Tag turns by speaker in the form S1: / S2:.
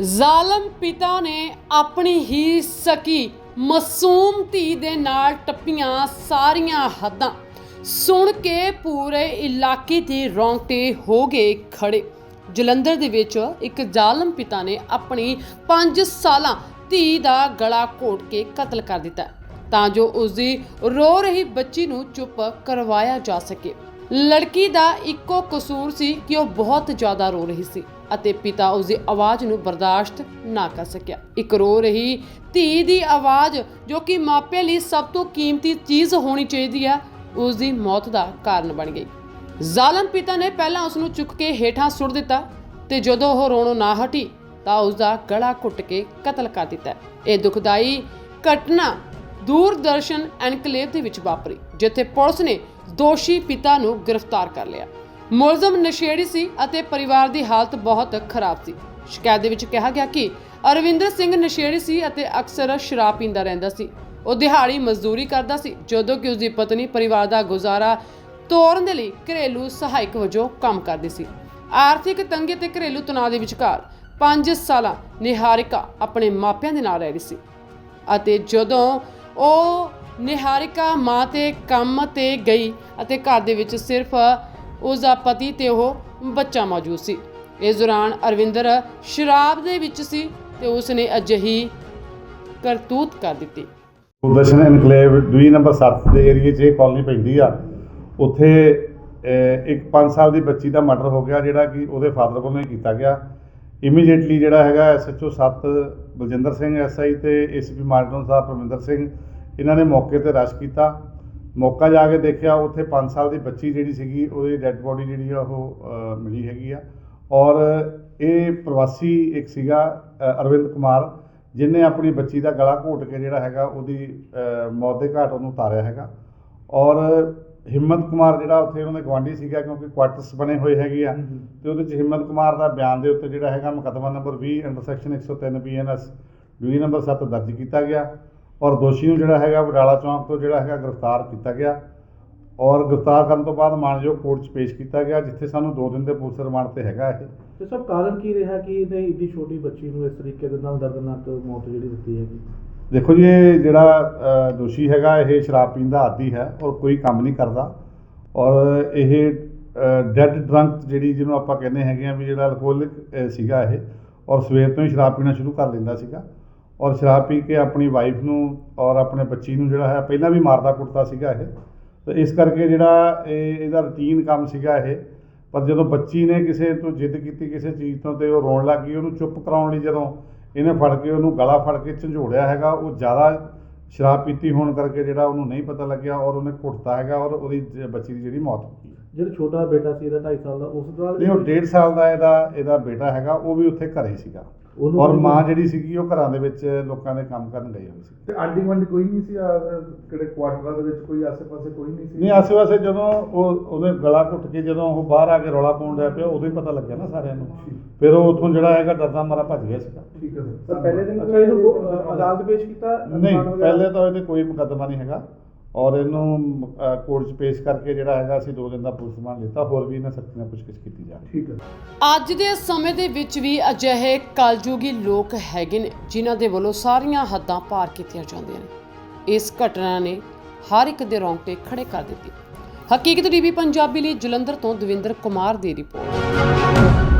S1: ਜ਼ਾਲਮ ਪਿਤਾ ਨੇ ਆਪਣੀ ਹੀ ਸਕੀ ਮਾਸੂਮ ਧੀ ਦੇ ਨਾਲ ਟੱਪੀਆਂ ਸਾਰੀਆਂ ਹੱਦਾਂ। ਸੁਣ ਕੇ ਪੂਰੇ ਇਲਾਕੇ ਦੀ ਰੌਂਗਟੇ ਹੋ ਗਏ ਖੜੇ ਜਲੰਧਰ ਦੇ ਵਿੱਚ ਇੱਕ ਜ਼ਾਲਮ ਪਿਤਾ ਨੇ ਆਪਣੀ 5 ਸਾਲਾਂ ਧੀ ਦਾ ਗਲਾ ਘੋਟ ਕੇ ਕਤਲ ਕਰ ਦਿੱਤਾ। ਤਾਂ ਜੋ ਉਸ ਦੀ ਰੋ ਰਹੀ ਬੱਚੀ ਨੂੰ ਚੁੱਪ ਕਰਵਾਇਆ ਜਾ ਸਕੇ। ਲੜਕੀ ਦਾ ਇੱਕੋ ਕਸੂਰ ਸੀ ਕਿ ਉਹ ਬਹੁਤ ਜ਼ਿਆਦਾ ਰੋ ਰਹੀ ਸੀ ਅਤੇ ਪਿਤਾ ਉਸ ਦੀ ਆਵਾਜ਼ ਨੂੰ ਬਰਦਾਸ਼ਤ ਨਾ ਕਰ ਸਕਿਆ। ਇੱਕ ਰੋ ਰਹੀ ਧੀ ਦੀ ਆਵਾਜ਼, ਜੋ ਕਿ ਮਾਪਿਆਂ ਲਈ ਸਭ ਤੋਂ ਕੀਮਤੀ ਚੀਜ਼ ਹੋਣੀ ਚਾਹੀਦੀ ਹੈ ਉਸ ਦੀ ਮੌਤ ਦਾ ਕਾਰਨ ਬਣ ਗਈ। ਜ਼ਾਲਮ ਪਿਤਾ ਨੇ ਪਹਿਲਾਂ ਉਸ ਨੂੰ ਚੁੱਕ ਕੇ ਹੇਠਾਂ ਸੁੱਟ ਦਿੱਤਾ ਤੇ ਜਦੋਂ ਉਹ ਰੋਣੋਂ ਨਾ ਹਟੀ ਤਾਂ ਉਸ ਦਾ ਗਲਾ ਘੁੱਟ ਕੇ ਕਤਲ ਕਰ ਦਿੱਤਾ। ਇਹ ਦੁਖਦਾਈ ਘਟਨਾ ਦੂਰਦਰਸ਼ਨ ਐਨਕਲੇਵ ਦੇ ਵਿੱਚ ਵਾਪਰੀ, ਜਿੱਥੇ ਪੁਲਿਸ ਨੇ ਦੋਸ਼ੀ ਪਿਤਾ ਨੂੰ ਗ੍ਰਿਫਤਾਰ ਕਰ ਲਿਆ। ਮੁਲਜ਼ਮ ਨਸ਼ੇੜੀ ਸੀ ਅਤੇ ਪਰਿਵਾਰ ਦੀ ਹਾਲਤ ਬਹੁਤ ਖਰਾਬ ਸੀ। ਸ਼ਿਕਾਇਤ ਦੇ ਵਿੱਚ ਕਿਹਾ ਗਿਆ ਕਿ ਅਰਵਿੰਦਰ ਸਿੰਘ ਨਸ਼ੇੜੀ ਸੀ ਅਤੇ ਅਕਸਰ ਸ਼ਰਾਬ ਪੀਂਦਾ ਰਹਿੰਦਾ ਸੀ। ਉਹ ਦਿਹਾੜੀ ਮਜ਼ਦੂਰੀ ਕਰਦਾ ਸੀ, ਜਦੋਂ ਕਿ ਉਸ ਦੀ ਪਤਨੀ ਪਰਿਵਾਰ ਦਾ ਗੁਜ਼ਾਰਾ ਤੋਰਨ ਦੇ ਲਈ ਘਰੇਲੂ ਸਹਾਇਕ ਵਜੋਂ ਕੰਮ ਕਰਦੀ ਸੀ। ਆਰਥਿਕ ਤੰਗੀ ਤੇ ਘਰੇਲੂ ਤਣਾਅ ਦੇ ਵਿਚਕਾਰ 5 ਸਾਲਾਂ ਨਿਹਾਰਿਕਾ ਆਪਣੇ ਮਾਪਿਆਂ ਦੇ ਨਾਲ ਰਹਿ ਰਹੀ ਸੀ। ਅਤੇ ਜਦੋਂ ਉਹ ਨਿਹਾਰਿਕਾ ਮਾਂ ਤੇ ਕੰਮ ਤੇ ਗਈ ਅਤੇ ਘਰ ਦੇ ਵਿੱਚ ਸਿਰਫ ਉਸ ਦਾ ਪਤੀ ਤੇ ਉਹ ਬੱਚਾ ਮੌਜੂਦ ਸੀ। ਇਸ ਦੌਰਾਨ ਅਰਵਿੰਦਰ ਸ਼ਰਾਬ ਦੇ ਵਿੱਚ ਸੀ ਤੇ ਉਸ ਨੇ ਅਜਿਹੀ ਕਰਤੂਤ ਕਰ ਦਿੱਤੀ।
S2: ਦੂਰਦਰਸ਼ਨ ਐਨਕਲੇਵ ਦੂਈ ਨੰਬਰ 7 ਦੇ ਏਰੀਏ 'ਚ ਇਹ ਕਾਲਨੀ ਪੈਂਦੀ ਆ। ਉੱਥੇ ਇੱਕ 5 ਸਾਲ ਦੀ ਬੱਚੀ ਦਾ ਮਰਡਰ ਹੋ ਗਿਆ, ਜਿਹੜਾ ਕਿ ਉਹਦੇ ਫਾਦਰ ਵੱਲੋਂ ਹੀ ਕੀਤਾ ਗਿਆ। ਇਮੀਡੀਏਟਲੀ ਜਿਹੜਾ ਹੈਗਾ ਐਸਐਚਓ 7 ਬਲਜਿੰਦਰ ਸਿੰਘ ਐਸਆਈ ਤੇ ਏਸੀਪੀ ਮਾਰਟਨ ਸਾਹਿਬ ਪਰਮਿੰਦਰ ਸਿੰਘ ਇਹਨਾਂ ਨੇ ਮੌਕੇ ਤੇ ਰਸ਼ ਕੀਤਾ। ਮੌਕਾ ਜਾ ਕੇ ਦੇਖਿਆ ਉੱਥੇ 5 ਸਾਲ ਦੀ ਬੱਚੀ ਜਿਹੜੀ ਸੀਗੀ ਉਹਦੀ ਡੈੱਡ ਬੋਡੀ ਜਿਹੜੀ ਆ ਉਹ ਮਿਲੀ ਹੈਗੀ ਆ। ਔਰ ਇਹ ਪ੍ਰਵਾਸੀ ਇੱਕ ਸੀਗਾ ਅਰਵਿੰਦ ਕੁਮਾਰ ਜਿਨੇ ਆਪਣੀ ਬੱਚੀ ਦਾ ਗਲਾ ਘੋਟ ਕੇ ਜਿਹੜਾ ਹੈਗਾ ਉਹਦੀ ਮੌਤ ਦੇ ਘਾਟ ਉਹਨੂੰ ਉਤਾਰਿਆ ਹੈਗਾ। ਔਰ ਹਿੰਮਤ ਕੁਮਾਰ ਜਿਹੜਾ ਉੱਥੇ ਉਹਨਾਂ ਦੇ ਗਵਾਂਢੀ ਸੀਗਾ ਕਿਉਂਕਿ ਕੁਆਟਰਸ ਬਣੇ ਹੋਏ ਹੈਗੇ ਆ। ਤੇ ਉਹਦੇ ਚ ਹਿੰਮਤ ਕੁਮਾਰ ਦਾ ਬਿਆਨ ਦੇ ਉੱਤੇ ਜਿਹੜਾ ਹੈਗਾ ਮੁਕੱਦਮਾ number 20 under section 103 BNS duty number 7 ਦਰਜ ਕੀਤਾ ਗਿਆ। ਔਰ ਦੋਸ਼ੀ ਨੂੰ ਜਿਹੜਾ ਹੈਗਾ ਵਡਾਲਾ ਚੌਂਕ ਤੋਂ ਜਿਹੜਾ ਹੈਗਾ ਗ੍ਰਿਫਤਾਰ ਕੀਤਾ ਗਿਆ ਔਰ ਗ੍ਰਿਫਤਾਰ ਕਰਨ ਤੋਂ ਬਾਅਦ ਮਾਨਯੋਗ ਕੋਰਟ 'ਚ ਪੇਸ਼ ਕੀਤਾ ਗਿਆ ਜਿੱਥੇ ਸਾਨੂੰ 2 ਦਿਨ ਦੇ ਪੁਲਿਸ ਰਿਮਾਂਡ ਤੇ ਹੈਗਾ ਇਹ।
S3: ਤੇ ਸਭ ਕਾਰਨ ਕੀ ਰਿਹਾ ਕਿ ਇਹਨੇ ਇੱਡੀ ਛੋਟੀ ਬੱਚੀ ਨੂੰ ਇਸ ਤਰੀਕੇ ਦੇ ਨਾਲ ਦਰਦਨਾਕ ਮੌਤ ਜਿਹੜੀ ਦਿੱਤੀ ਹੈਗੀ?
S2: ਦੇਖੋ ਜੀ ਇਹ ਜਿਹੜਾ ਦੋਸ਼ੀ ਹੈਗਾ ਇਹ ਸ਼ਰਾਬ ਪੀਣ ਦਾ ਆਦੀ ਹੈ ਔਰ ਕੋਈ ਕੰਮ ਨਹੀਂ ਕਰਦਾ ਔਰ ਇਹ ਡੈਡ ਡਰੰਕ ਜਿਹੜੀ ਜਿਹਨੂੰ ਆਪਾਂ ਕਹਿੰਦੇ ਹੈਗੇ ਆ ਵੀ ਜਿਹੜਾ ਅਲਕੋਹਲਿਕ ਸੀਗਾ ਇਹ ਔਰ ਸਵੇਰ ਤੋਂ ਹੀ ਸ਼ਰਾਬ ਪੀਣਾ ਸ਼ੁਰੂ ਕਰ ਲੈਂਦਾ ਸੀਗਾ। ਔਰ ਸ਼ਰਾਬ ਪੀ ਕੇ ਆਪਣੀ ਵਾਈਫ ਨੂੰ ਔਰ ਆਪਣੇ ਬੱਚੀ ਨੂੰ ਜਿਹੜਾ ਹੈ ਪਹਿਲਾਂ ਵੀ ਮਾਰਦਾ ਕੁੱਟਦਾ ਸੀਗਾ ਇਹ। ਤੇ ਇਸ ਕਰਕੇ ਜਿਹੜਾ ਇਹ ਇਹਦਾ ਰੁਟੀਨ ਕੰਮ ਸੀਗਾ ਇਹ। ਪਰ ਜਦੋਂ ਬੱਚੀ ਨੇ ਕਿਸੇ ਤੋਂ ਜਿੱਦ ਕੀਤੀ ਕਿਸੇ ਚੀਜ਼ ਤੋਂ ਤੇ ਉਹ ਰੋਣ ਲੱਗ ਗਈ ਉਹਨੂੰ ਚੁੱਪ ਕਰਾਉਣ ਲਈ ਜਦੋਂ ਇਹਨੇ ਫੜ ਕੇ ਉਹਨੂੰ ਗਲਾ ਫੜ ਕੇ ਝੰਜੋੜਿਆ ਹੈਗਾ ਉਹ ਜ਼ਿਆਦਾ ਸ਼ਰਾਬ ਪੀਤੀ ਹੋਣ ਕਰਕੇ ਜਿਹੜਾ ਉਹਨੂੰ ਨਹੀਂ ਪਤਾ ਲੱਗਿਆ ਔਰ ਉਹਨੇ ਕੁੱਟਤਾ ਹੈਗਾ ਔਰ ਉਹਦੀ ਬੱਚੀ ਦੀ ਜਿਹੜੀ ਮੌਤ ਹੋ ਗਈ।
S3: ਜਿਹੜਾ ਛੋਟਾ ਬੇਟਾ ਸੀ ਇਹਦਾ 2.5 ਸਾਲ ਦਾ ਉਸ ਨਾਲ
S2: ਨਹੀਂ ਉਹ 1.5 ਸਾਲ ਦਾ ਇਹਦਾ ਇਹਦਾ ਬੇਟਾ ਹੈਗਾ ਉਹ ਵੀ ਉੱਥੇ ਘਰੇ ਸੀਗਾ।
S3: ਉਹਨੂੰ
S2: ਔਰ ਮਾਂ ਜਿਹੜੀ ਸੀਗੀ ਉਹ ਘਰਾਂ ਦੇ ਵਿੱਚ ਲੋਕਾਂ ਦੇ ਕੰਮ ਕਰਨ ਗਈ ਹੋਈ ਸੀ।
S4: ਤੇ ਆਂਡੀ ਗਵਾਂਡੀ ਕੋਈ ਨਹੀਂ ਸੀ ਆ, ਕਿਹੜੇ ਕੁਆਟਰਾਂ ਦੇ ਵਿੱਚ ਕੋਈ ਆਸੇ-ਪਾਸੇ ਕੋਈ ਨਹੀਂ ਸੀ?
S2: ਨਹੀਂ ਆਸੇ ਪਾਸੇ ਜਦੋਂ ਉਹ ਉਹਨੇ ਗਲਾ ਘੁੱਟ ਕੇ ਜਦੋਂ ਉਹ ਬਾਹਰ ਆ ਕੇ ਰੌਲਾ ਪਾਉਣ ਲੱਗ ਪਿਆ ਉਦੋਂ ਹੀ ਪਤਾ ਲੱਗਿਆ ਨਾ ਸਾਰਿਆਂ ਨੂੰ। ਫਿਰ ਉਹ ਉੱਥੋਂ ਜਿਹੜਾ ਹੈਗਾ ਡਰਦਾ ਮਾਰਾ ਭੱਜ ਗਿਆ ਸੀਗਾ।
S4: ਠੀਕ ਹੈ
S3: ਸਰ। ਪਹਿਲੇ ਦਿਨ ਇਹਨੂੰ ਅਦਾਲਤ ਪੇਸ਼ ਕੀਤਾ?
S2: ਨਹੀਂ? ਪਹਿਲੇ ਤਾਂ ਇਹਦੇ ਕੋਈ ਮੁਕੱਦਮਾ ਨਹੀਂ ਹੈਗਾ। ਔਰ ਇਹਨੂੰ ਕੋਰਟ 'ਚ ਪੇਸ਼ ਕਰਕੇ ਜਿਹੜਾ ਹੈਗਾ ਅਸੀਂ ਦੋ ਦਿਨ ਦਾ ਪੁਲਿਸ ਰਿਮਾਂਡ ਲਿੱਤਾ ਹੋਰ ਵੀ ਇਹਨਾਂ ਸਖਤੀ ਨਾਲ ਪੁੱਛਗਿੱਛ ਕੀਤੀ ਜਾ ਰਹੀ ਹੈ।
S4: ਠੀਕ ਹੈ।
S1: ਅੱਜ ਦੇ ਸਮੇਂ ਦੇ ਵਿੱਚ ਵੀ ਅਜਿਹੇ ਕਲਯੁਗੀ ਲੋਕ ਹੈਗੇ ਨੇ ਜਿਨ੍ਹਾਂ ਦੇ ਵੱਲੋਂ ਸਾਰੀਆਂ ਹੱਦਾਂ ਪਾਰ ਕੀਤੀਆਂ ਜਾਂਦੀਆਂ ਨੇ। ਇਸ ਘਟਨਾ ਨੇ ਹਰ ਇੱਕ ਦੇ ਰੌਂਗਟੇ ਖੜੇ ਕਰ ਦਿੱਤੇ। ਹਕੀਕਤ ਟੀਵੀ ਪੰਜਾਬੀ ਲਈ ਜਲੰਧਰ ਤੋਂ ਦਵਿੰਦਰ ਕੁਮਾਰ ਦੀ ਰਿਪੋਰਟ।